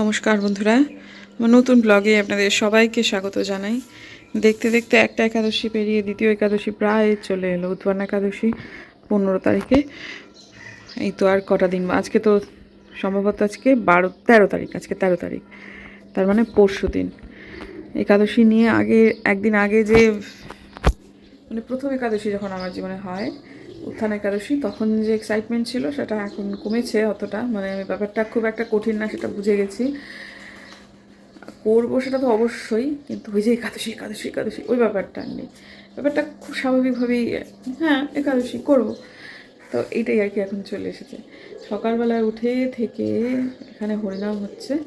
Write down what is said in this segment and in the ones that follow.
নমস্কার বন্ধুরা। আমার নতুন ব্লগে আপনাদের সবাইকে স্বাগত জানাই। দেখতে দেখতে একটা একাদশী পেরিয়ে দ্বিতীয় একাদশী প্রায় চলে এলো, উৎপন্ন একাদশী পনেরো তারিখে। এই তো আর কটা দিন, আজকে তো সম্ভবত আজকে বারো, তেরো তারিখ, আজকে তেরো তারিখ। তার মানে পরশু দিন। একাদশী নিয়ে আগে, একদিন আগে যে মানে প্রথম একাদশী যখন আমার জীবনে হয় উত্থান একাদশী, তখন যে এক্সাইটমেন্ট ছিল সেটা এখন কমেছে অতটা। মানে আমি ব্যাপারটা খুব একটা কঠিন না, সেটা বুঝে গেছি। করব সেটা তো অবশ্যই, কিন্তু ওই যে একাদশী একাদশী একাদশী, ওই ব্যাপারটা নেই। ব্যাপারটা খুব স্বাভাবিকভাবেই হ্যাঁ একাদশী করব। তো এইটাই আর কি এখন চলে এসেছে। সকালবেলায় উঠে থেকে এখানে হরিনাম হচ্ছে।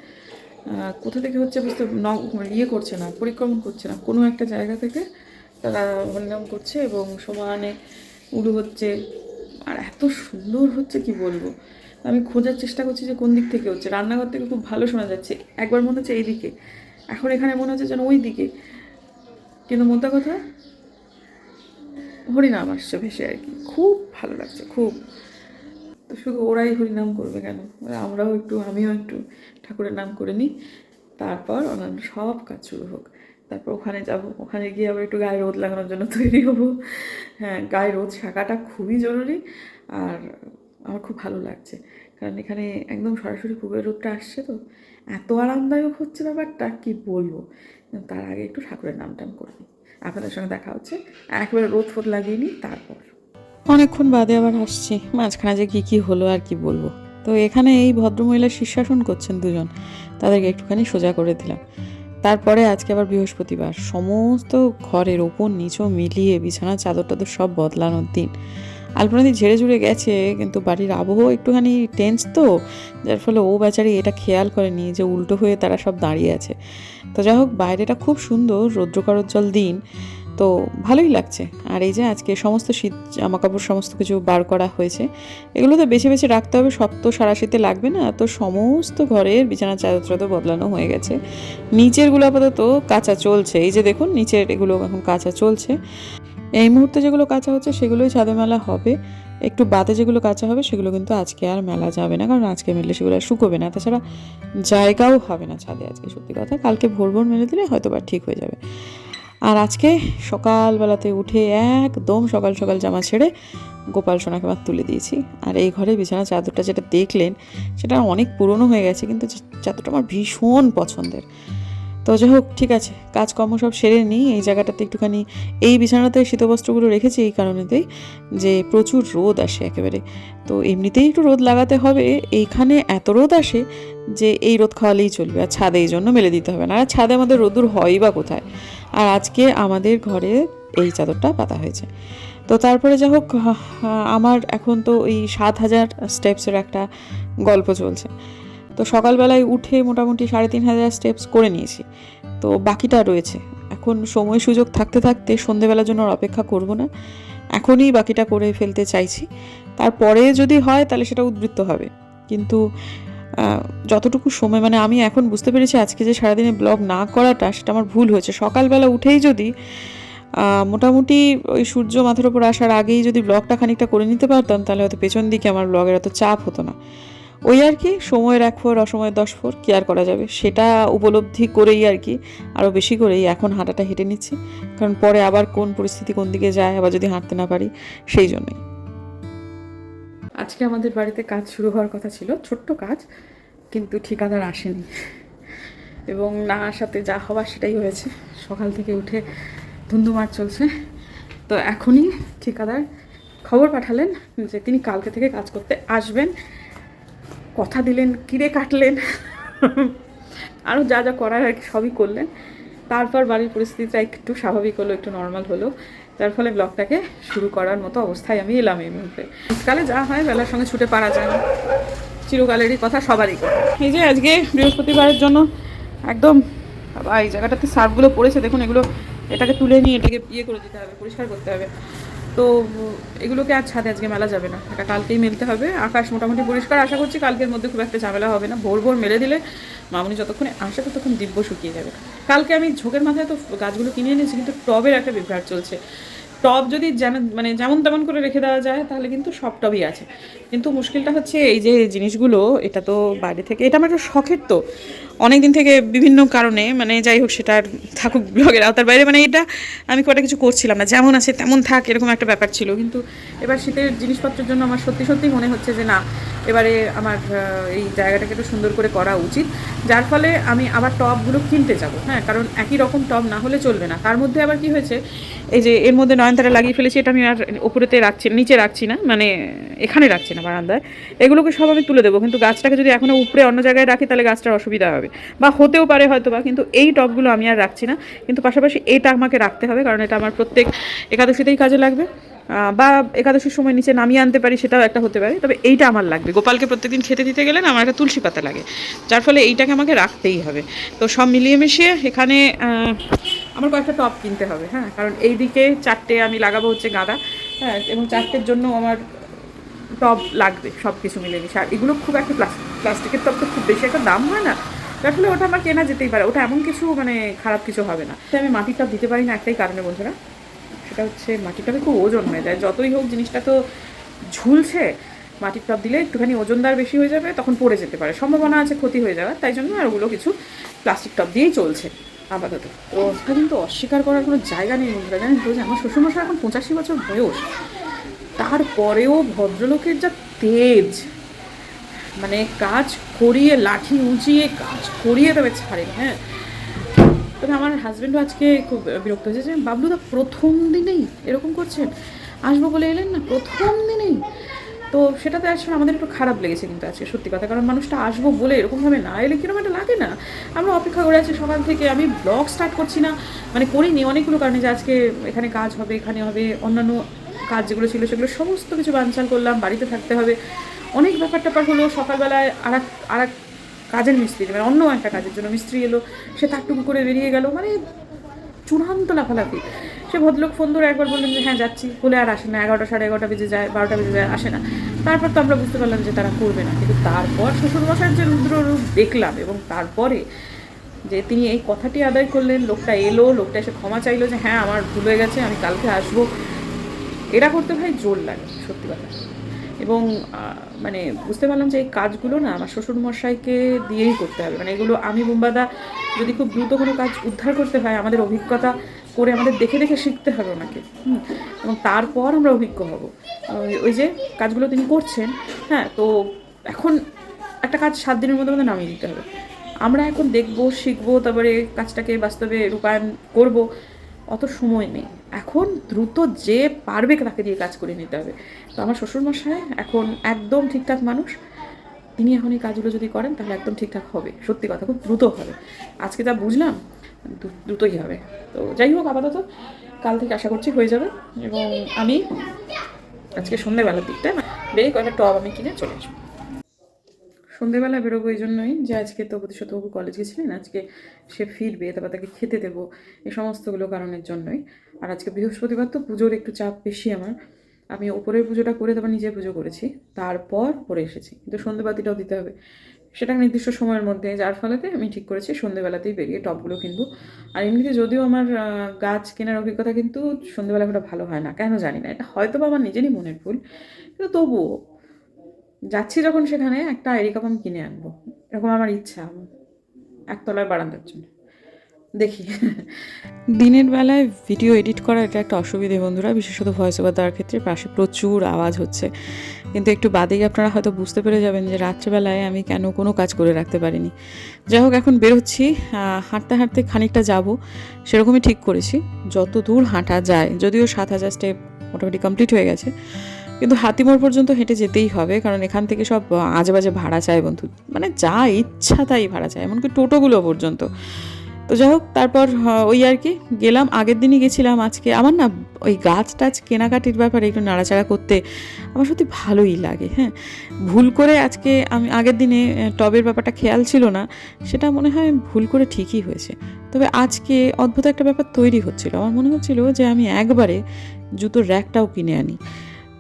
কোথা থেকে হচ্ছে বুঝতে ন- ইয়ে করছে না, পরিক্রমণ করছে না। কোনো একটা জায়গা থেকে তারা হরিনাম করছে এবং সমানে উড়ু হচ্ছে। আর এত সুন্দর হচ্ছে কি বলব? আমি খোঁজার চেষ্টা করছি যে কোন দিক থেকে হচ্ছে। রান্নাঘর থেকে খুব ভালো শোনা যাচ্ছে। একবার মনে হচ্ছে এইদিকে। এখন এখানে মনে হচ্ছে যেন ওই দিকে কিন্তু মোদ্দা কথা, হরিনাম আসছে ভেসে আর কি। খুব ভালো লাগছে, খুব। তো শুধু ওরাই হরিনাম করবে কেন? আমরাও একটু, আমিও একটু ঠাকুরের নাম করে নিই। তারপর অন্যান্য সব কাজ শুরু হোক। তারপর ওখানে যাব, ওখানে গিয়ে আবার একটু গায়ে রোদ লাগানোর জন্য তৈরি হব। হ্যাঁ গায়ে রোদ শাঁকাটা খুবই জরুরি আর আমার খুব ভালো লাগছে। কারণ এখানে একদম সরাসরি পুবের রোদটা আসছে তো, এত আরামদায়ক হচ্ছে ব্যাপারটা, কি বলব? তার আগে একটু ঠাকুরের নাম টাম করে নিই। আপনাদের সঙ্গে দেখা হচ্ছে, একবারে রোদ ফোদ লাগিয়ে নিই, তারপর। অনেকক্ষণ বাদে আবার আসছি, মাঝখানে যে কী কী হলো আর কি বলব। তো এখানে এই ভদ্রমহিলা শীর্ষাসন করছেন দুজন, তাদেরকে একটুখানি সোজা করে দিলাম। তারপরে আজকে আবার বৃহস্পতিবার। সমস্ত ঘরের ওপর নিচও মিলিয়ে বিছানা, চাদর টাদর সব বদলানোর দিন। আলপনাদি ঝেড়ে ঝুড়ে গেছে, কিন্তু বাড়ির আবহাওয়া একটুখানি টেন্স তো, যার ফলে ও বেচারি এটা খেয়াল করেনি যে উল্টো হয়ে তারা সব দাঁড়িয়ে আছে। তো যাই হোক, বাইরেটা খুব সুন্দর, রৌদ্রকারোজ্জ্বল দিন। তো ভালোই লাগছে। আর এই যে আজকে সমস্ত শীত জামা কাপড় সমস্ত কিছু বার করা হয়েছে। এগুলো তো বেছে বেছে রাখতে হবে, সব তো সারা শীতে লাগবে না। তো সমস্ত ঘরের বিছানা চাদর চাদর বদলানো হয়ে গেছে। নিচেরগুলো আপাতত কাঁচা চলছে। এই যে দেখুন, নিচের এগুলো এখন কাঁচা চলছে। এই মুহূর্তে যেগুলো কাঁচা হচ্ছে, সেগুলোই ছাদে মেলা হবে। একটু বাদে যেগুলো কাঁচা হবে, সেগুলো কিন্তু আজকে আর মেলা যাবে না। কারণ আজকে মেলে সেগুলো আর শুকোবে না। তাছাড়া জায়গাও হবে না ছাদে আজকে, সত্যি কথা। কালকে ভোর ভোর মেলে দিলে হয়তো বা ঠিক হয়ে যাবে। আর আজকে সকালবেলাতে উঠে একদম সকাল সকাল জামা ছেড়ে গোপাল সোনাকে আবার তুলে দিয়েছি। আর এই ঘরে বিছানা চাদরটা যেটা দেখলেন, সেটা অনেক পুরনো হয়ে গেছে, কিন্তু চাদরটা আমার ভীষণ পছন্দের। তো যাই হোক, ঠিক আছে। কাজকর্ম সব সেরে নিই। এই জায়গাটাতে একটুখানি এই বিছানাতে শীতবস্ত্রগুলো রেখেছি এই কারণেতেই যে প্রচুর রোদ আসে একেবারে। তো এমনিতেই একটু রোদ লাগাতে হবে। এইখানে এত রোদ আসে যে এই রোদ খাওয়ালেই চলবে। আর ছাদে এই জন্য মেলে দিতে হবে না। আর ছাদে আমাদের রোদুর হয়ই বা কোথায়। আর আজকে আমাদের ঘরে এই চাদরটা পাতা হয়েছে। তো তারপরে যা হোক আমার এখন তো এই সাত হাজার স্টেপসের একটা গল্প চলছে। তো সকালবেলায় উঠে মোটামুটি সাড়ে তিন হাজার স্টেপস করে নিয়েছি। তো বাকিটা রয়েছে। এখন সময় সুযোগ থাকতে থাকতে সন্ধেবেলার জন্য অপেক্ষা করব না। এখনই বাকিটা করে ফেলতে চাইছি। তারপরে যদি হয় তাহলে সেটা উদ্বৃত্ত হবে। কিন্তু যতটুকু সময় মানে আমি এখন বুঝতে পেরেছি আজকে যে সারাদিনে ব্লগ না করাটা সেটা আমার ভুল হয়েছে। সকালবেলা উঠেই যদি মোটামুটি ওই সূর্য মাথার উপর আসার আগেই যদি ব্লগটা খানিকটা করে নিতে পারতাম, তাহলে হয়তো পেছন দিকে আমার ব্লগের এত চাপ হতো না। ওই আর কি, সময়ের এক ফোর অসময়ের দশ ফোর কি আর করা যাবে? সেটা উপলব্ধি করেই আর কি, আরও বেশি করেই এখন হাঁটাটা হেঁটে নিচ্ছি। কারণ পরে আবার কোন পরিস্থিতি কোন দিকে যায়, আবার যদি হাঁটতে না পারি, সেই জন্যই। আজকে আমাদের বাড়িতে কাজ শুরু হওয়ার কথা ছিল, ছোট্ট কাজ, কিন্তু ঠিকাদার আসেনি। এবং না আসাতে যা হওয়ার সেটাই হয়েছে। সকাল থেকে উঠে ধুন্ধুমার চলছে। তো এখনই ঠিকাদার খবর পাঠালেন যে তিনি কালকে থেকে কাজ করতে আসবেন। কথা দিলেন, কিরে কাটলেন? আরও যা যা করার আর কি, সবই করলেন। তারপর বাড়ির পরিস্থিতিটা একটু স্বাভাবিক হলো, একটু নর্মাল হলো। যার ফলে ব্লগটাকে শুরু করার মতো অবস্থায় আমি এলাম এই মুহূর্তে। শীতকালে যা হয়, বেলার সঙ্গে ছুটে পারা যায়। না চিরকালেরই কথা, সবারই কথা। এই যে আজকে বৃহস্পতিবারের জন্য একদম এই জায়গাটাতে সার্ফগুলো পড়েছে। দেখুন, এগুলো এটাকে তুলে নিয়ে এটাকে ইয়ে করে দিতে হবে, পরিষ্কার করতে হবে। তো এগুলোকে আর ছাদে আজকে মেলা যাবে না। এটা কালকেই মেলতে হবে। আকাশ মোটামুটি পরিষ্কার, আশা করছি কালকের মধ্যে খুব একটা ঝামেলা হবে না। ভোর ভোর মেলে দিলে মামুনি যতক্ষণে আসে ততক্ষণ দিব্য শুকিয়ে যাবে। কালকে আমি ঝোঁকের মাথায় তো গাছগুলো কিনে এনেছি, কিন্তু টবের একটা বিভ্রাট চলছে। টব যদি যেন মানে যেমন তেমন করে রেখে দেওয়া যায়, তাহলে কিন্তু সব টবই আছে। কিন্তু মুশকিলটা হচ্ছে এই যে জিনিসগুলো, এটা তো বাইরে থেকে, এটা আমার একটা শখের তো। অনেক দিন থেকে বিভিন্ন কারণে মানে যাই হোক সেটা আর থাকুক ব্লগের আওতার বাইরে মানে এটা আমি একটা কিছু করছিলাম না। যেমন আছে তেমন থাক, এরকম একটা ব্যাপার ছিল। কিন্তু এবার শীতের জিনিসপত্রের জন্য আমার সত্যি সত্যি মনে হচ্ছে যে না, এবারে আমার এই জায়গাটাকে একটু সুন্দর করে করা উচিত। যার ফলে আমি আবার টবগুলো কিনতে যাব হ্যাঁ? কারণ একই রকম টব না হলে চলবে না। তার মধ্যে আবার কি হয়েছে, এই যে এর মধ্যে নয়নতারা লাগিয়ে ফেলেছি, এটা আমি আর ওপরেতে রাখছি, নিচে রাখছি না মানে এখানে রাখছি না বারান্দায়। এগুলোকে সব আমি তুলে দেবো। কিন্তু গাছটাকে যদি এখনও উপরে অন্য জায়গায় রাখি, তাহলে গাছটার অসুবিধা হবে। বা হতেও পারে হয়তো বা কিন্তু এই টবগুলো আমি আর রাখছি না। কিন্তু পাশাপাশি এটা আমাকে রাখতে হবে, কারণ এটা আমার প্রত্যেক একাদশীতেই কাজে লাগবে। বা একাদশীর সময় নিচে নামিয়ে আনতে পারি, সেটাও একটা হতে পারে। তবে এইটা আমার লাগবে। গোপালকে প্রত্যেকদিন খেতে দিতে গেলে না, আমার একটা তুলসী পাতা লাগে। যার ফলে এইটাকে আমাকে রাখতেই হবে। তো সব মিলিয়ে মিশিয়ে এখানে আমার কয়েকটা টপ কিনতে হবে হ্যাঁ? কারণ এই দিকে চারটে আমি লাগাবো হচ্ছে গাঁদা হ্যাঁ? এবং চারটের জন্য আমার টব লাগবে সব কিছু মিলে মিশে আর এগুলো খুব একটা প্লাস্টিক প্লাস্টিকের টব তো খুব বেশি একটা দাম হয় না। যার ফলে ওটা আমার কেনা যেতেই পারে। ওটা এমন কিছু মানে খারাপ কিছু হবে না। তাই আমি মাটির টব দিতে পারি না একটাই কারণে বন্ধুরা। সেটা হচ্ছে মাটির টবে খুব ওজন হয়ে যায়। যতই হোক জিনিসটা তো ঝুলছে, মাটির টব দিলে একটুখানি ওজনদার বেশি হয়ে যাবে, তখন পড়ে যেতে পারে। সম্ভাবনা আছে ক্ষতি হয়ে যাওয়ার, তাই জন্য আর ওগুলো কিছু প্লাস্টিক টপ দিয়েই চলছে আপাতত। তো ওটা কিন্তু অস্বীকার করার কোনো জায়গা নেই বন্ধুরা। জানেন তো যে আমার শ্বশুরমশাই এখন পঁচাশি বছর বয়স। তারপরেও ভদ্রলোকের যা তেজ মানে কাজ করিয়ে লাঠি উঁচিয়ে কাজ করিয়ে তবে ছাড়েন হ্যাঁ। তবে আমার হাজব্যান্ডও আজকে খুব বিরক্ত হয়েছে, যে বাবলুদা প্রথম দিনেই এরকম করছেন আসব বলে এলেন না, প্রথম দিনেই। তো সেটাতে আসলে আমাদের একটু খারাপ লেগেছে কিন্তু আজকে, সত্যি কথা, কারণ মানুষটা আসব বলে এরকমভাবে না এলে কীরকম একটা লাগে না। আমরা অপেক্ষা করে আছি সকাল থেকে, আমি ব্লগ স্টার্ট করছি না মানে করিনি অনেকগুলো কারণে যে আজকে এখানে কাজ হবে, এখানে হবে, অন্যান্য কাজ যেগুলো ছিল সেগুলো সমস্ত কিছু বানচাল করলাম, বাড়িতে থাকতে হবে। অনেক ব্যাপার ট্যাপার হলো, সকালবেলায় আর এক আর এক কাজের মিস্ত্রি মানে অন্য একটা কাজের জন্য মিস্ত্রি এলো, সে তাকটুকু করে বেরিয়ে গেল মানে চূড়ান্ত লাফালাফি। সে ভদ্রলোক ফোন ধরে একবার বললেন যে হ্যাঁ যাচ্ছি। বলে, আর আসে না, এগারোটা সাড়ে এগারোটা বেজে যায়, বারোটা বেজে যায়, আসে না। তারপর তো আমরা বুঝতে পারলাম যে, তারা করবে না। কিন্তু তারপর শ্বশুরমশাইয়ের যে রুদ্র রূপ দেখলাম এবং তারপরে যে তিনি এই কথাটি আদায় করলেন, লোকটা এলো, লোকটা এসে ক্ষমা চাইলো যে হ্যাঁ আমার ভুল হয়ে গেছে, আমি কালকে আসব। এরা করতে ভাই জোর লাগে, সত্যি কথা। এবং মানে বুঝতে পারলাম যে এই কাজগুলো না আমার শ্বশুরমশাইকে দিয়েই করতে হবে। মানে এগুলো আমি বুম্বাদা যদি খুব দ্রুত কোনো কাজ উদ্ধার করতে হয় আমাদের অভিজ্ঞতা করে আমাদের দেখে দেখে শিখতে হবে ওনাকে। হুম, এবং তারপর আমরা অভিজ্ঞ হব। ওই- যে কাজগুলো তিনি করছেন হ্যাঁ তো এখন একটা কাজ সাত দিনের মধ্যে আমাদের নামিয়ে দিতে হবে। আমরা এখন দেখব শিখব তারপরে কাজটাকে বাস্তবে রূপায়ণ করব। অত সময় নেই। এখন দ্রুত যে পারবে তাকে দিয়ে কাজ করে নিতে হবে। তো আমার শ্বশুরমশাই এখন একদম ঠিকঠাক মানুষ। তিনি এখন এই কাজগুলো যদি করেন তাহলে একদম ঠিকঠাক হবে। সত্যি কথা, খুব দ্রুত হবে। আজকে যা বুঝলাম, দ্রু- দ্রুতই হবে। তো যাই হোক, আপাতত কাল থেকে আশা করছি হয়ে যাবে। এবং আমি আজকে সন্ধ্যেবেলার দিকটা বেরিয়ে কয়েকটা টব আমি কিনে চলে আসব। সন্ধেবেলা বেরোবো এই জন্যই যে আজকে তো প্রতিশতবাবু কলেজ গেছিলেন, আজকে সে ফিরবে, তারপর তাকে খেতে দেবো, এই সমস্তগুলো কারণের জন্যই। আর আজকে বৃহস্পতিবার তো পুজোর একটু চাপ বেশি আমার। আমি ওপরের পুজোটা করে তারপর নিজে পুজো করেছি, তারপর পরে এসেছি। কিন্তু সন্ধেবাতিটাও দিতে হবে। সেটা নির্দিষ্ট সময়ের মধ্যে, যার ফলেতে আমি ঠিক করেছি, সন্ধেবেলাতেই বেরিয়ে টপগুলো কিনবো। আর এমনিতে যদিও আমার গাছ কেনার অভিজ্ঞতা কিন্তু সন্ধেবেলা খুব ভালো হয় না। কেন জানি না, এটা হয়তো বা আমার নিজেরই মনের ভুল। কিন্তু তবুও যাচ্ছি যখন সেখানে, একটা এরিকাপ আমি কিনে আনব। এরকম আমার ইচ্ছা। একতলার বারান্দার জন্য। দেখি। দিনের বেলায় ভিডিও এডিট করা এটা একটা অসুবিধে বন্ধুরা। বিশেষত ভয়েস ওভার দেওয়ার ক্ষেত্রে পাশে প্রচুর আওয়াজ হচ্ছে। কিন্তু একটু বাদেই আপনারা হয়তো বুঝতে পেরে যাবেন যে রাত্রেবেলায় আমি কেন কোনো কাজ করে রাখতে পারিনি। যাই হোক, এখন বেরোচ্ছি। হাঁটতে হাঁটতে খানিকটা যাব। সেরকমই ঠিক করেছি। যত দূর হাঁটা যায়, যদিও সাত হাজার স্টেপ মোটামুটি কমপ্লিট হয়ে গেছে। কিন্তু হাতিমোড় পর্যন্ত হেঁটে যেতেই হবে, কারণ এখান থেকে সব আজে বাজে ভাড়া চায় বন্ধু। মানে যা ইচ্ছা তাই ভাড়া চায়, এমনকি টোটোগুলো পর্যন্ত। তো যাই হোক, তারপর ওই আর কি, গেলাম। আগের দিনই গেছিলাম আজকে। আমার না ওই গাছ টাছ কেনাকাটির ব্যাপারে একটু নাড়াচাড়া করতে আমার সত্যি ভালোই লাগে হ্যাঁ। ভুল করে আজকে আমি, আগের দিনে টবের ব্যাপারটা খেয়াল ছিল না, সেটা মনে হয় ভুল করে ঠিকই হয়েছে। তবে আজকে অদ্ভুত একটা ব্যাপার তৈরি হচ্ছিল। আমার মনে হচ্ছিল যে আমি একবারে জুতোর র্যাকটাও কিনে আনি।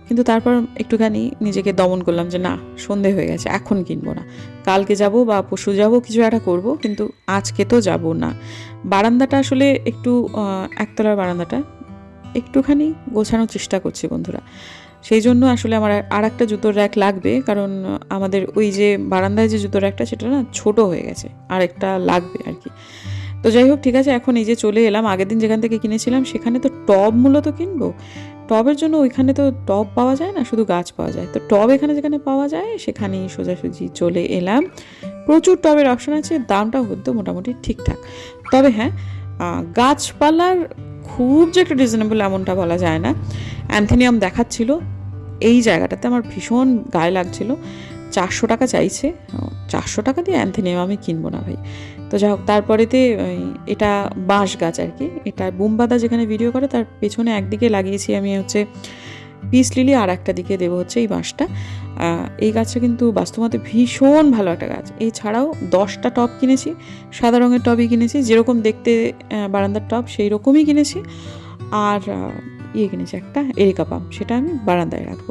কিন্তু তারপর একটুখানি নিজেকে দমন করলাম যে, না, সন্ধে হয়ে গেছে, এখন কিনবো না। কালকে যাব বা পরশু যাব, কিছু একটা করব, কিন্তু আজকে তো যাব না। বারান্দাটা আসলে একটু একতলার বারান্দাটা একটুখানি গোছানোর চেষ্টা করছি বন্ধুরা। সেই জন্য আসলে আমার আর একটা জুতোর র্যাক লাগবে, কারণ আমাদের ওই যে বারান্দায় যে জুতোর র্যাকটা সেটা না ছোট হয়ে গেছে আর একটা লাগবে আর কি। তো যাই হোক, ঠিক আছে, এখন এই যে চলে এলাম, আগের দিন যেখান থেকে কিনেছিলাম, সেখানে তো টব মূলত কিনবো। টবের জন্য ওইখানে তো টব পাওয়া যায় না, শুধু গাছ পাওয়া যায়। তো টব এখানে যেখানে পাওয়া যায়, সেখানেই সোজাসুজি চলে এলাম। প্রচুর টবের অপশন আছে দামটা হতো মোটামুটি ঠিকঠাক। তবে হ্যাঁ গাছপালার খুব যে একটা রিজনেবল এমনটা বলা যায় না। অ্যান্থেনিয়াম দেখাচ্ছিল, এই জায়গাটাতে আমার ভীষণ গায়ে লাগছিল। চারশো টাকা চাইছে। চারশো টাকা দিয়ে অ্যান্থেনিয়াম আমি কিনবো না ভাই। তো যাই হোক, তারপরেতে এটা বাঁশ গাছ আর কি। এটা বুমবাদা যেখানে ভিডিও করে, তার পেছনে একদিকে লাগিয়েছি আমি হচ্ছে পিস লিলি, আর একটা দিকে দেবো হচ্ছে এই বাঁশটা। এই গাছটা কিন্তু বাস্তবতে ভীষণ ভালো একটা গাছ। এছাড়াও দশটা টব কিনেছি, সাদা রঙের টবই কিনেছি, যেরকম দেখতে বারান্দার টব সেই রকমই কিনেছি। আর ইয়ে কিনেছি একটা, এরিকা পাম সেটা আমি বারান্দায় রাখব।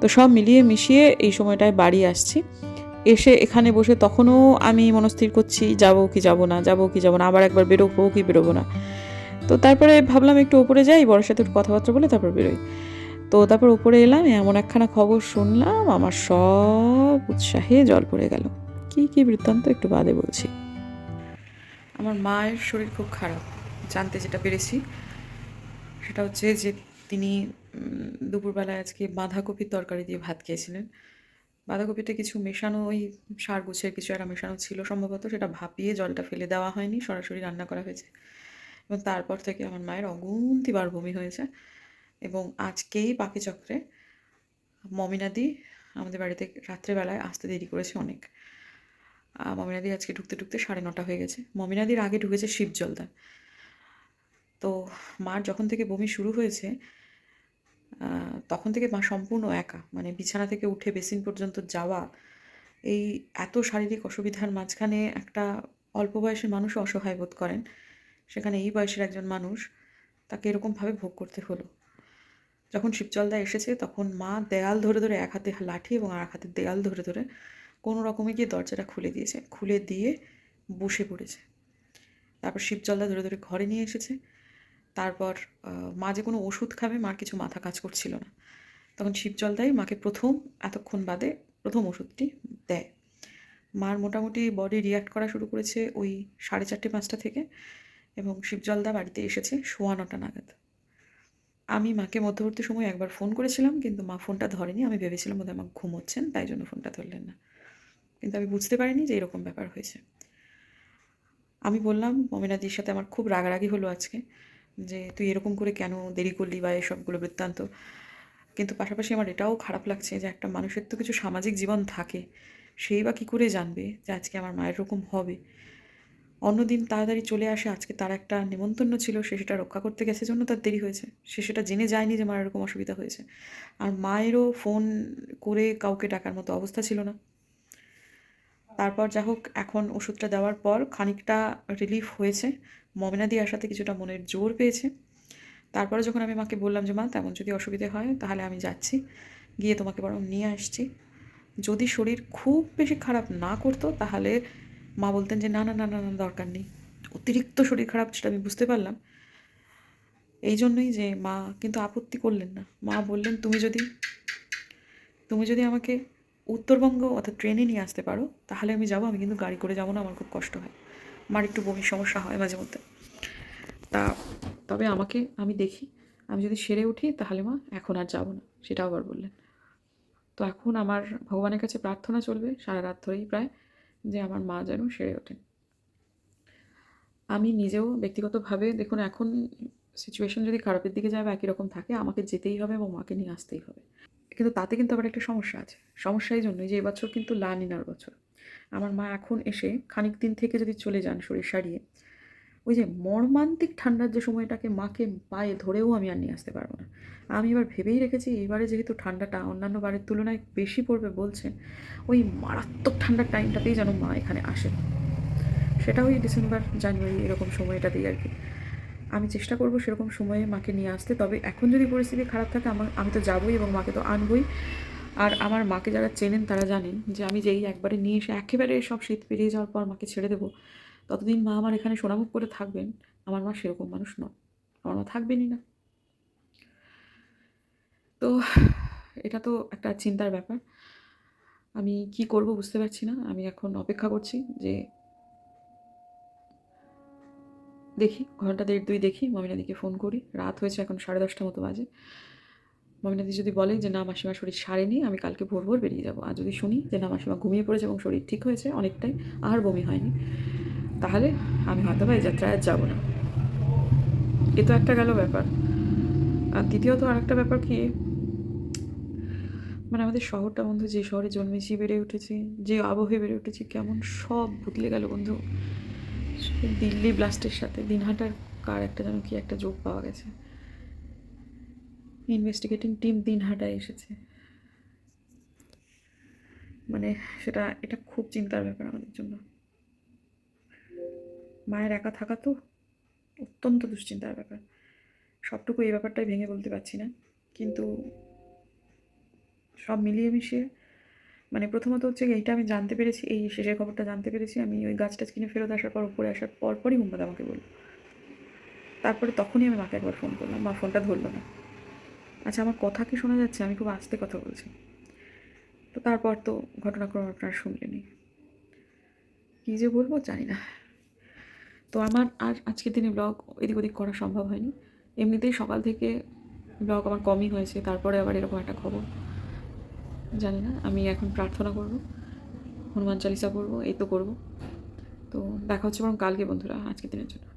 তো সব মিলিয়ে মিশিয়ে এই সময়টায় বাড়ি আসছি। এসে এখানে বসে তখনও আমি মনস্থির করছি, যাব কি যাব না, যাব কি যাব না, আবার একবার বেরোবো কি বেরোবো না। তো তারপরে ভাবলাম একটু ওপরে যাই বড় সাথে একটু কথাবার্তা বলে তারপর বেরোই। তো তারপর ওপরে এলাম, এমন একখানা খবর শুনলাম, আমার সব উৎসাহে জল পড়ে গেল। কি কি বৃত্তান্ত একটু বাদে বলছি। আমার মায়ের শরীর খুব খারাপ, জানতে যেটা পেরেছি, সেটা হচ্ছে যে তিনি দুপুরবেলায় আজকে বাঁধাকপির তরকারি দিয়ে ভাত খেয়েছিলেন। বাঁধাকপিতে কিছু মেশানো, ওই সার গুছের কিছু একটা মেশানো ছিল সম্ভবত, সেটা ভাপিয়ে জলটা ফেলে দেওয়া হয়নি, সরাসরি রান্না করা হয়েছে। এবং তারপর থেকে আমার মায়ের অগুন্তিবার বমি হয়েছে। এবং আজকেই পাখি চক্রে মমিনাদি আমাদের বাড়িতে রাত্রেবেলায় আসতে দেরি করেছে অনেক। মমিনাদি আজকে ঢুকতে ঢুকতে সাড়ে নটা হয়ে গেছে। মমিনাদির আগে ঢুকেছে শিব শিবজলদা। তো মার যখন থেকে বমি শুরু হয়েছে তখন থেকে মা সম্পূর্ণ একা। মানে বিছানা থেকে উঠে বেসিন পর্যন্ত যাওয়া, এই এত শারীরিক অসুবিধার মাঝখানে একটা অল্প বয়সের মানুষও অসহায় বোধ করেন। সেখানে এই বয়সের একজন মানুষ তাকে এরকমভাবে ভোগ করতে হলো। যখন শিবজলদা এসেছে, তখন মা দেয়াল ধরে ধরে এক হাতে লাঠি এবং আর এক হাতে দেয়াল ধরে ধরে কোনো রকমে গিয়ে দরজাটা খুলে দিয়েছে। খুলে দিয়ে বসে পড়েছে। তারপর শিবজলদা ধরে ধরে ঘরে নিয়ে এসেছে। তারপর মা যে কোনো ওষুধ খাবে, মার কিছু মাথা কাজ করছিল না। তখন শিবজলদাই মাকে প্রথম এতক্ষণ বাদে প্রথম ওষুধটি দেয়। মার মোটামুটি বডি রিয়াক্ট করা শুরু করেছে ওই সাড়ে চারটে পাঁচটা থেকে এবং শিবজলদা বাড়িতে এসেছে সোয়া নটা নাগাদ। আমি মাকে মধ্যবর্তী সময় একবার ফোন করেছিলাম, কিন্তু মা ফোনটা ধরেনি। আমি ভেবেছিলাম বোধহয় মা ঘুমোচ্ছেন, তাই জন্য ফোনটা ধরলেন না। কিন্তু আমি বুঝতে পারিনি যে এরকম ব্যাপার হয়েছে। আমি বললাম, মমিনাদির সাথে আমার খুব রাগারাগি হলো আজকে। যে তুই এরকম করে কেন দেরি করলি বা এসবগুলো বৃত্তান্ত? কিন্তু পাশাপাশি আমার এটাও খারাপ লাগছে যে একটা মানুষের তো কিছু সামাজিক জীবন থাকে, সেই বা কী করে জানবে যে আজকে আমার মায়ের এরকম হবে? অন্যদিন তাড়াতাড়ি চলে আসে, আজকে তার একটা নেমন্তন্ন ছিল, সে সেটা রক্ষা করতে গেছে জন্য তার দেরি হয়েছে। সে সেটা জেনে যায়নি যে মায়ের এরকম অসুবিধা হয়েছে। আর মায়েরও ফোন করে কাউকে ডাকার মতো অবস্থা ছিল না। তারপর যা হোক এখন ওষুধটা দেওয়ার পর খানিকটা রিলিফ হয়েছে। মমিনাদি আসাতে কিছুটা মনের জোর পেয়েছে। তারপরে যখন আমি মাকে বললাম যে, মা, তেমন যদি অসুবিধে হয়, তাহলে আমি যাচ্ছি। গিয়ে তোমাকে বরং নিয়ে আসছি। যদি শরীর খুব বেশি খারাপ না করতো, তাহলে মা বলতেন যে, না না না না না, দরকার নেই। অতিরিক্ত শরীর খারাপ, সেটা আমি বুঝতে পারলাম। এই জন্যই যে মা কিন্তু আপত্তি করলেন না। মা বললেন, তুমি যদি তুমি যদি আমাকে উত্তরবঙ্গ অর্থাৎ ট্রেনে নিয়ে আসতে পারো, তাহলে আমি যাব। আমি কিন্তু গাড়ি করে যাব না, আমার খুব কষ্ট হয়। আমার একটু বমির সমস্যা হয় মাঝে মধ্যে। তা তবে আমাকে আমি দেখি, আমি যদি সেরে উঠি তাহলে মা এখন আর যাব না, সেটাও আবার বললেন। তো এখন আমার ভগবানের কাছে প্রার্থনা চলবে সারা রাত ধরেই প্রায় যে আমার মা যেন সেরে ওঠেন। আমি নিজেও ব্যক্তিগতভাবে দেখুন এখন সিচুয়েশন যদি খারাপের দিকে যায় বা একই রকম থাকে, আমাকে যেতেই হবে এবং মাকে নিয়ে আসতেই হবে। কিন্তু তাতে কিন্তু আবার একটা সমস্যা আছে। সমস্যা এই জন্যই যে এবছর কিন্তু লা নিনার বছর। আমার মা এখন এসে খানিক দিন থেকে যদি চলে যান শরীর সারিয়ে, ওই যে মর্মান্তিক ঠান্ডার যে সময়টাকে মাকে পায়ে ধরেও আমি আর নিয়ে আসতে পারব না। আমি এবার ভেবেই রেখেছি, এবারে যেহেতু ঠান্ডাটা অন্যান্য বারের তুলনায় বেশি পড়বে বলছেন ওই মারাত্মক ঠান্ডার টাইমটাতেই যেন মা এখানে আসে। সেটা ওই ডিসেম্বর, জানুয়ারি এরকম সময়টাতেই আর কি। আমি চেষ্টা করব সেরকম সময়ে মাকে নিয়ে আসতে, তবে এখন যদি পরিস্থিতি খারাপ থাকে, আমার, আমি তো যাবই এবং মাকে তো আনবই। আর আমার মাকে যারা চেনেন তারা জানেন যে আমি যেই একবারে নিয়ে এসে একেবারে সব শীত পেরিয়ে যাওয়ার পর মাকে ছেড়ে দেবো, ততদিন মা আমার এখানে সোনামুখ করে থাকবেন, আমার মা সেরকম মানুষ নয়, আমার মা থাকবেনই না। তো এটা তো একটা চিন্তার ব্যাপার। আমি কি করব বুঝতে পারছি না, আমি এখন অপেক্ষা করছি যে দেখি, ঘণ্টা দেড় দুই দেখি মমিনাদিকে ফোন করি, রাত হয়েছে এখন সাড়ে দশটা মতো বাজে। মমিনাদি যদি বলে যে, না মাসিমা শরীর সারেনি, আমি কালকে ভোর ভোর বেরিয়ে যাব। আর যদি শুনি যে, না, মাসিমা ঘুমিয়ে পড়েছে এবং শরীর ঠিক হয়েছে, অনেকটাই, আর বমি হয়নি, তাহলে আমি হয়তো বা এই যাত্রায় আর যাব না। এ তো একটা গেল ব্যাপার। আর দ্বিতীয়ত আরেকটা ব্যাপার কি? মানে আমাদের শহরটা বন্ধু, যে শহরে জন্মেছি, বেড়ে উঠেছি, যে আবহে বেড়ে উঠেছি, কেমন সব বদলে গেল বন্ধু। দিল্লি ব্লাস্টের সাথে দিনহাটার কার একটা যেন কি একটা যোগ পাওয়া গেছে। ইনভেস্টিগেটিং টিম দিন দিনহাটায় এসেছে। মানে সেটা, এটা খুব চিন্তার ব্যাপার আমাদের জন্য। মায়ের একা থাকা তো অত্যন্ত দুশ্চিন্তার ব্যাপার। সবটুকু এই ব্যাপারটাই ভেঙে বলতে পারছি না। কিন্তু সব মিলিয়ে মিশিয়ে মানে প্রথমত হচ্ছে এইটা আমি জানতে পেরেছি, এই শেষের খবরটা জানতে পেরেছি। আমি ওই গাছটা কিনে ফেরত আসার পর, উপরে আসার পর পরই আমাকে বলল। তারপরে তখনই আমি মাকে একবার ফোন করলাম। মা ফোনটা ধরলো না। আচ্ছা আমার কথা কি শোনা যাচ্ছে? আমি খুব আস্তে কথা বলছি। তো তারপর তো ঘটনাক্রম আপনারা শুনলেনি কী যে বলব জানি না। তো আমার আর আজকের দিনে ব্লগ এদিক ওদিক করা সম্ভব হয়নি। এমনিতেই সকাল থেকে ব্লগ আমার কমই হয়েছে, তারপরে আবার এরকম একটা খবর। জানি না, আমি এখন প্রার্থনা করব, হনুমান চালিসা করব এই তো করব। তো দেখা হচ্ছে বরং কালকে বন্ধুরা আজকের দিনের জন্য।